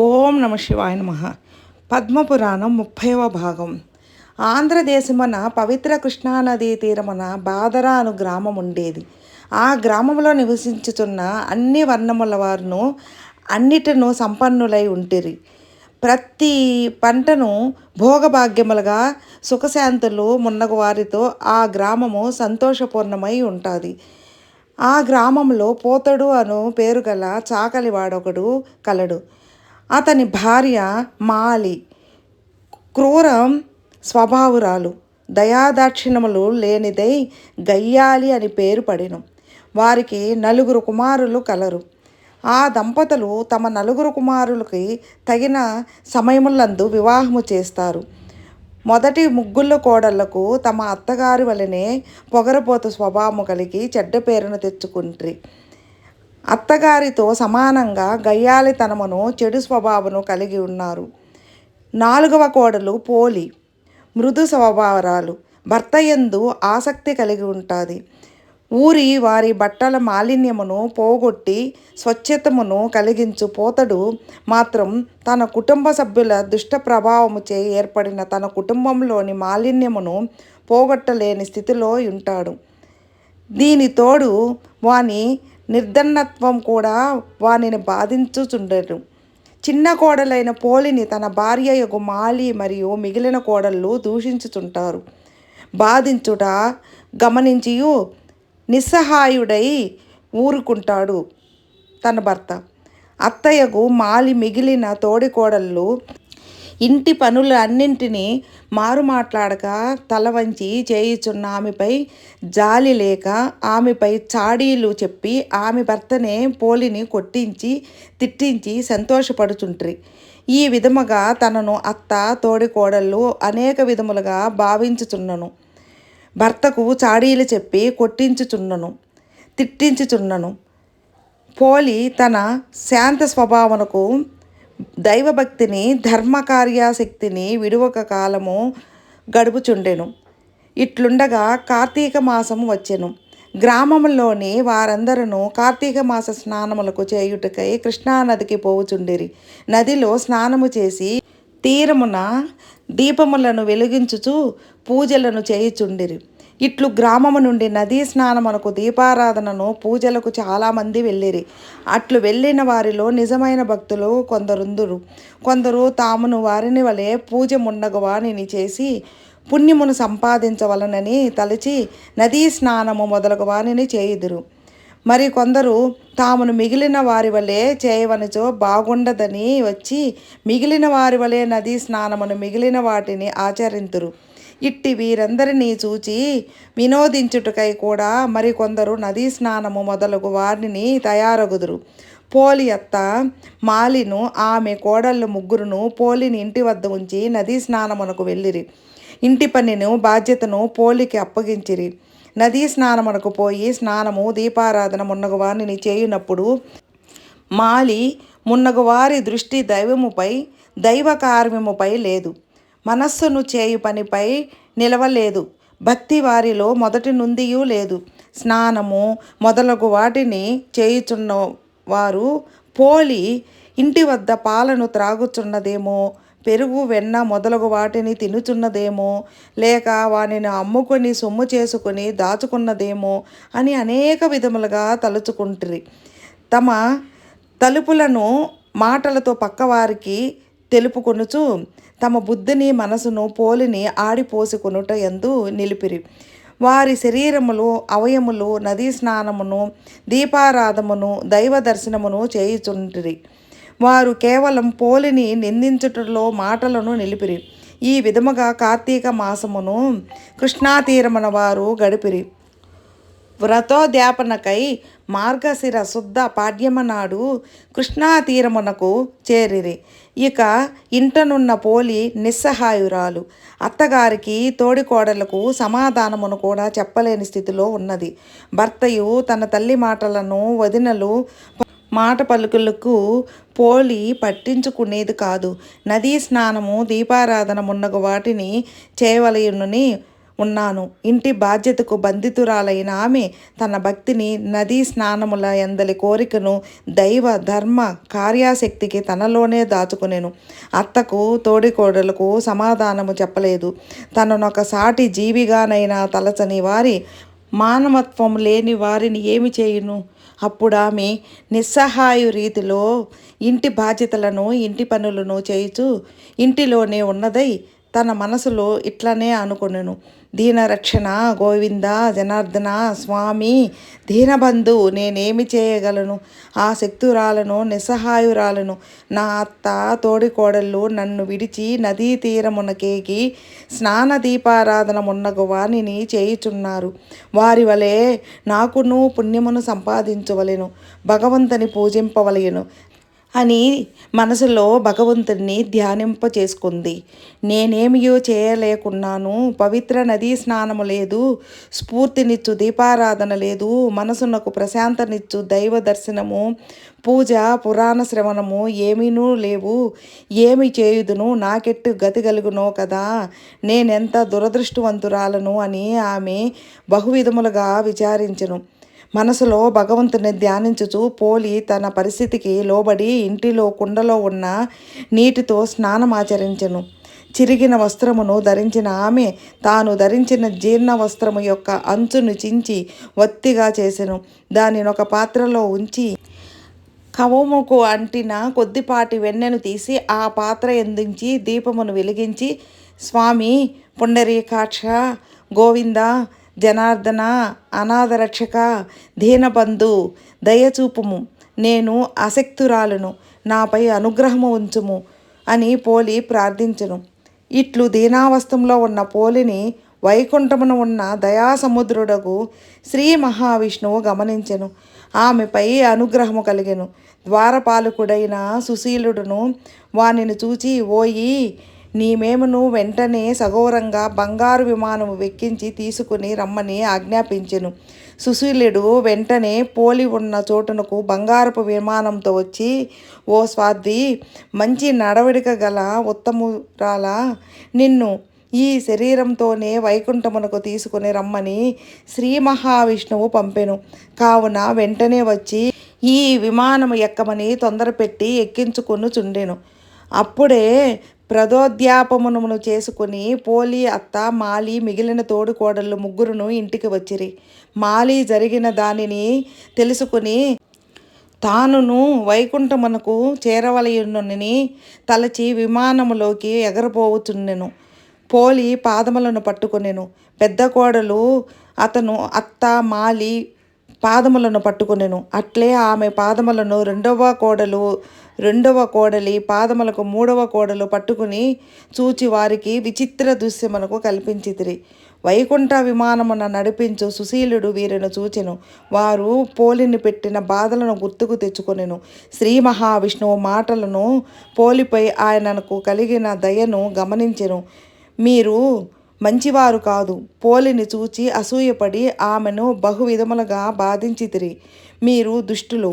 ఓం నమ శివాయ నమ. పద్మపురాణం ముప్పైవ భాగం. ఆంధ్రదేశమున పవిత్ర కృష్ణానదీ తీరమున బాదరా అను గ్రామం ఉండేది. ఆ గ్రామంలో నివసించుతున్న అన్ని వర్ణముల వారును అన్నిటిను సంపన్నులై ఉంటిరి. ప్రతి పంటను భోగభాగ్యములుగా సుఖశాంతులు మున్నగు వారితో ఆ గ్రామము సంతోషపూర్ణమై ఉంటుంది. ఆ గ్రామంలో పోతడు అను పేరు గల చాకలివాడొకడు కలడు. అతని భార్య మాలి క్రూరం స్వభావురాలు. దయాదాక్షిణములు లేనిదై గయ్యాలి అని పేరు పడెను. వారికి నలుగురు కుమారులు కలరు. ఆ దంపతులు తమ నలుగురు కుమారులకి తగిన సమయములందు వివాహము చేస్తారు. మొదటి ముగ్గుళ్ళ కోడళ్ళకు తమ అత్తగారి వలనే పొగరపోతు స్వభావము కలిగి చెడ్డ పేరును తెచ్చుకుంట్రి. అత్తగారితో సమానంగా గయ్యాలితనమును చెడు స్వభావను కలిగి ఉన్నారు. నాలుగవ కోడలు పోలి మృదు స్వభావరాలు భర్త యందు ఆసక్తి కలిగి ఉంటుంది. ఊరి వారి బట్టల మాలిన్యమును పోగొట్టి స్వచ్ఛతమును కలిగించు పోతడు మాత్రం తన కుటుంబ సభ్యుల దుష్ట ప్రభావముచే ఏర్పడిన తన కుటుంబంలోని మాలిన్యమును పోగొట్టలేని స్థితిలో ఉంటాడు. దీని తోడు వాని నిర్ధన్నత్వం కూడా వానిని బాధించుచుండెను. చిన్న కోడలైన పోలిని తన భార్య యొక్క మాలి మరియు మిగిలిన కోడళ్ళు దూషించుచుంటారు. బాధించుట గమనించియు నిస్సహాయుడై ఊరుకుంటాడు తన భర్త. అత్తయ్యకు మాలి మిగిలిన తోడికోడళ్ళు ఇంటి పనులు అన్నింటినీ మారు మాట్లాడక తల వంచి చేయుచున్న ఆమెపై జాలి లేక ఆమెపై చాడీలు చెప్పి ఆమె భర్తనే పోలిని కొట్టించి తిట్టించి సంతోషపడుచుంట్రి. ఈ విధముగా తనను అత్త తోడికోడళ్ళు అనేక విధములుగా భావించుచున్నను. భర్తకు చాడీలు చెప్పి కొట్టించుచున్నను తిట్టించుచున్నను. పోలి తన శాంత స్వభావనకు దైవభక్తిని ధర్మకార్యాశక్తిని విడువక కాలము గడుపుచుండెను. ఇట్లుండగా కార్తీక మాసము వచ్చెను. గ్రామంలోని వారందరూ కార్తీక మాస స్నానములకు చేయుటకై కృష్ణానదికి పోవుచుండిరి. నదిలో స్నానము చేసి తీరమున దీపములను వెలిగించుచు పూజలను చేయుచుండిరి. ఇట్లు గ్రామము నుండి నదీ స్నానమునకు దీపారాధనను పూజలకు చాలామంది వెళ్ళిరి. అట్లు వెళ్ళిన వారిలో నిజమైన భక్తులు కొందరుందురు. కొందరు తామును వారిని వలె పూజ మున్నగు చేసి పుణ్యమును సంపాదించవలనని తలచి నదీ స్నానము మొదలగు వాణిని చేయుదురు. మరి కొందరు తామును మిగిలిన వారి వలె చేయవనిచో బాగుండదని వచ్చి మిగిలిన వారి వలె నదీ స్నానమును మిగిలిన వాటిని ఆచరింతురు. ఇట్టి వీరందరినీ చూచి వినోదించుటకై కూడా మరికొందరు నదీ స్నానము మొదలగు వారిని తయారగుదురు. పోలి అత్త మాలిను ఆమె కోడళ్ళు ముగ్గురును పోలిని ఇంటి వద్ద ఉంచి నదీ స్నానమునకు వెళ్ళిరి. ఇంటి పనిను బాధ్యతను పోలికి అప్పగించిరి. నదీ స్నానమునకు పోయి స్నానము దీపారాధన మున్నగు వారిని చేయునప్పుడు మాలి మున్నగు వారి దృష్టి దైవముపై దైవ కార్యముపై లేదు. మనస్సును చేయు పనిపై నిలవలేదు. భక్తి వారిలో మొదటి నుండియూ లేదు. స్నానము మొదలగు వాటిని చేయుచున్న వారు పోలి ఇంటి వద్ద పాలను త్రాగుచున్నదేమో పెరుగు వెన్న మొదలగు వాటిని తినుచున్నదేమో లేక వానిని అమ్ముకొని సొమ్ము చేసుకుని దాచుకున్నదేమో అని అనేక విధములుగా తలుచుకుంటుంది తమ తలుపులను మాటలతో పక్కవారికి తెలుపుకొనుచు తమ బుద్ధిని మనసును పోలిని ఆడిపోసుకొనుట ఎందు నిలిపిరి. వారి శరీరములు అవయములు నదీ స్నానమును దీపారాధమును దైవ దర్శనమును చేయుచుంటిరి. వారు కేవలం పోలిని నిందించుటలో మాటలను నిలిపిరి. ఈ విధముగా కార్తీక మాసమును కృష్ణాతీరమున వారు గడిపిరి. వ్రతోద్యాపనకై మార్గశిర శుద్ధ పాడ్యమ నాడు కృష్ణా తీరమునకు చేరిరి. ఇక ఇంటనున్న పోలి నిస్సహాయురాలు. అత్తగారికి తోడికోడలకు సమాధానమును కూడా చెప్పలేని స్థితిలో ఉన్నది. భర్తయు తన తల్లి మాటలను వదినలు మాట పలుకులకు పోలి పట్టించుకునేది కాదు. నదీ స్నానము దీపారాధన మున్నగు వాటిని చేయవలయునని ఉన్నాను. ఇంటి బాధ్యతకు బంధితురాలైన ఆమె తన భక్తిని నదీ స్నానముల ఎందలి కోరికను దైవ ధర్మ కార్యాశక్తికి తనలోనే దాచుకునేను. అత్తకు తోడికోడలకు సమాధానము చెప్పలేదు. తననొక సాటి జీవిగానైనా తలచని వారి మానవత్వం లేని వారిని ఏమి చేయును? అప్పుడు ఆమె నిస్సహాయు రీతిలో ఇంటి బాధ్యతలను ఇంటి పనులను చేయుచు ఇంటిలోనే ఉన్నదై తన మనసులో ఇట్లనే అనుకొనెను. దీనరక్షణ గోవింద జనార్దన స్వామి దీనబంధు నేనేమి చేయగలను? ఆ శక్తురాలను నిస్సహాయురాలను నా అత్త తోడికోడళ్ళు నన్ను విడిచి నదీ తీరమునకేకి స్నాన దీపారాధన మున్నగు వాణిని చేయుచున్నారు. వారి వలె నాకును పుణ్యమును సంపాదించవలెను. భగవంతుని పూజింపవలెను. అని మనసులో భగవంతుడిని ధ్యానింప చేసుకుంది నేనేమియో చేయలేకున్నాను. పవిత్ర నదీ స్నానము లేదు. స్ఫూర్తినిచ్చు దీపారాధన లేదు. మనసునకు ప్రశాంతనిచ్చు దైవ దర్శనము పూజ పురాణ శ్రవణము ఏమీనూ లేవు. ఏమి చేయుదును? నాకెట్టు గతి కలుగునో కదా? నేనెంత దురదృష్టవంతురాలను అని ఆమె బహువిధములుగా విచారించను. మనసులో భగవంతుని ధ్యానించుచు పోలి తన పరిస్థితికి లోబడి ఇంటిలో కుండలో ఉన్న నీటితో స్నానమాచరించెను. చిరిగిన వస్త్రమును ధరించిన ఆమె తాను ధరించిన జీర్ణ వస్త్రము యొక్క అంచును చించి ఒత్తిగా చేసెను. దానిని ఒక పాత్రలో ఉంచి కవముకు అంటిన కొద్దిపాటి వెన్నెను తీసి ఆ పాత్ర ఎందించి దీపమును వెలిగించి స్వామి పుండరీకాక్ష గోవింద జనార్దన అనాథరక్షక దీనబంధు దయచూపుము. నేను అశక్తురాలను నాపై అనుగ్రహము ఉంచుము అని పోలి ప్రార్థించను. ఇట్లు దీనావస్థంలో ఉన్న పోలిని వైకుంఠమున ఉన్న దయాసముద్రుడకు శ్రీ మహావిష్ణువు గమనించెను. ఆమెపై అనుగ్రహము కలిగెను. ద్వారపాలకుడైన సుశీలుడును వానిని చూచి ఓయి నీ మేమును వెంటనే సగౌరంగా బంగారు విమానము వెక్కించి తీసుకుని రమ్మని ఆజ్ఞాపించెను. సుశీలుడు వెంటనే పోలి ఉన్న చోటునకు బంగారపు విమానంతో వచ్చి ఓ స్వార్థి మంచి నడవడిక గల ఉత్తమురాల నిన్ను ఈ శరీరంతోనే వైకుంఠమునకు తీసుకుని రమ్మని శ్రీ మహావిష్ణువు పంపెను. కావున వెంటనే వచ్చి ఈ విమానము ఎక్కమని తొందరపెట్టి ఎక్కించుకుని చుండెను అప్పుడే ప్రదోద్యాపమును చేసుకుని పోలి అత్త మాలి మిగిలిన తోడుకోడళ్ళు ముగ్గురును ఇంటికి వచ్చిరి. మాలి జరిగిన దానిని తెలుసుకుని తానును వైకుంఠమునకు చేరవలయునని తలచి విమానములోకి ఎగరపోవుచుండెను పోలి పాదములను పట్టుకొనెను. పెద్ద కోడలు అతను అత్త మాలి పాదములను పట్టుకొనెను. అట్లే ఆమె పాదములను రెండవ కోడలు రెండవ కోడలి పాదములకు మూడవ కోడలు పట్టుకుని చూచి వారికి విచిత్ర దృశ్యమునకు కల్పించితిరి. వైకుంఠ విమానమున నడిపించు సుశీలుడు వీరిని చూచెను. వారు పోలిని పెట్టిన బాధలను గుర్తుకు తెచ్చుకొనెను. శ్రీ మహావిష్ణువు మాటలను పోలిపై ఆయనకు కలిగిన దయను గమనించెను. మీరు మంచివారు కాదు. పోలిని చూచి అసూయపడి ఆమెను బహువిధములుగా బాధించితిరి. మీరు దుష్టులు.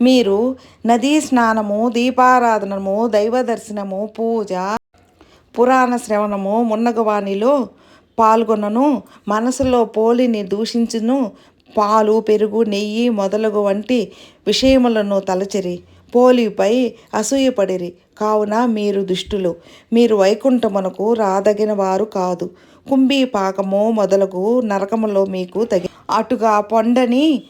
మీరు నదీ స్నానము దీపారాధనము దైవ దర్శనము పూజ పురాణ శ్రవణము మున్నగవాణిలో పాల్గొనను. మనసులో పోలిని దూషించును. పాలు పెరుగు నెయ్యి మొదలగు వంటి విషయములను తలచిరి. పోలిపై అసూయపడిరి. కావున మీరు దుష్టులు. మీరు వైకుంఠమునకు రాదగిన వారు కాదు. కుంభీ పాకము మొదలగు నరకములో మీకు తగి అటుగా పొండని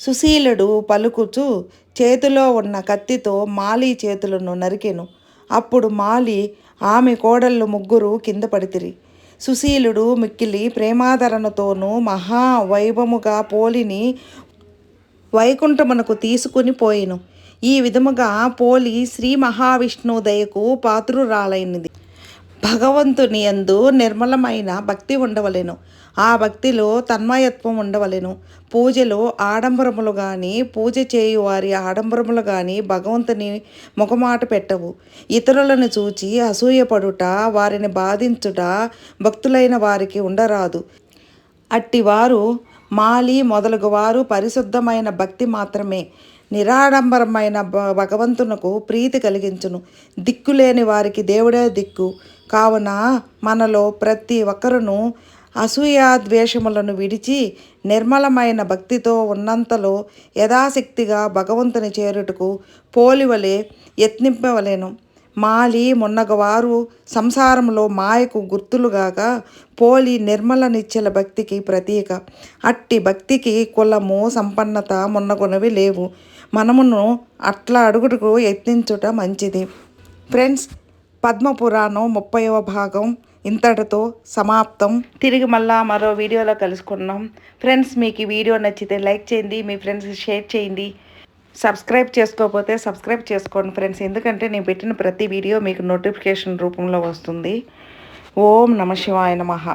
సుశీలుడు పలుకుచు చేతిలో ఉన్న కత్తితో మాలి చేతులను నరికెను. అప్పుడు మాలి ఆమె కోడళ్ళు ముగ్గురు కింద పడితిరి. సుశీలుడు మిక్కిలి ప్రేమాదరణతోనూ మహావైభవముగా పోలిని వైకుంఠమునకు తీసుకుని పోయిను. ఈ విధముగా పోలి శ్రీ మహావిష్ణువు దయకు పాత్రురాలైనది. భగవంతుని యందు నిర్మలమైన భక్తి ఉండవలెను. ఆ భక్తిలో తన్మయత్వం ఉండవలెను. పూజలో ఆడంబరములు కానీ పూజ చేయు వారి ఆడంబరములు కానీ భగవంతుని ముఖమాట పెట్టవు. ఇతరులను చూచి అసూయపడుట వారిని బాధించుట భక్తులైన వారికి ఉండరాదు. అట్టివారు మాలి మొదలగు వారు పరిశుద్ధమైన భక్తి మాత్రమే. నిరాడంబరమైన భ- భగవంతునకు ప్రీతి కలిగించును. దిక్కులేని వారికి దేవుడే దిక్కు. కావున మనలో ప్రతి ఒక్కరును అసూయ ద్వేషములను విడిచి నిర్మలమైన భక్తితో ఉన్నంతలో యథాశక్తిగా భగవంతుని చేరుటకు పోలివలే యత్నింపవలేను. మాలి మొన్నగవారు సంసారంలో మాయకు గుర్తులుగాక పోలి నిర్మల నిచ్చల భక్తికి ప్రతీక. అట్టి భక్తికి కులము సంపన్నత మొన్నగునవి లేవు. మనమును అట్లా అడుగుటకు యత్నించుట మంచిది. ఫ్రెండ్స్ పద్మపురాణం ముప్పైవ భాగం ఇంతటితో సమాప్తం. తిరిగి మళ్ళా మరో వీడియోలో కలుసుకున్నాం ఫ్రెండ్స్ మీకు ఈ వీడియో నచ్చితే లైక్ చేయండి మీ ఫ్రెండ్స్కి షేర్ చేయండి. సబ్స్క్రైబ్ చేసుకోకపోతే సబ్స్క్రైబ్ చేసుకోండి ఫ్రెండ్స్. ఎందుకంటే నేను పెట్టిన ప్రతి వీడియో మీకు నోటిఫికేషన్ రూపంలో వస్తుంది. ఓం నమ శివాయ నమః.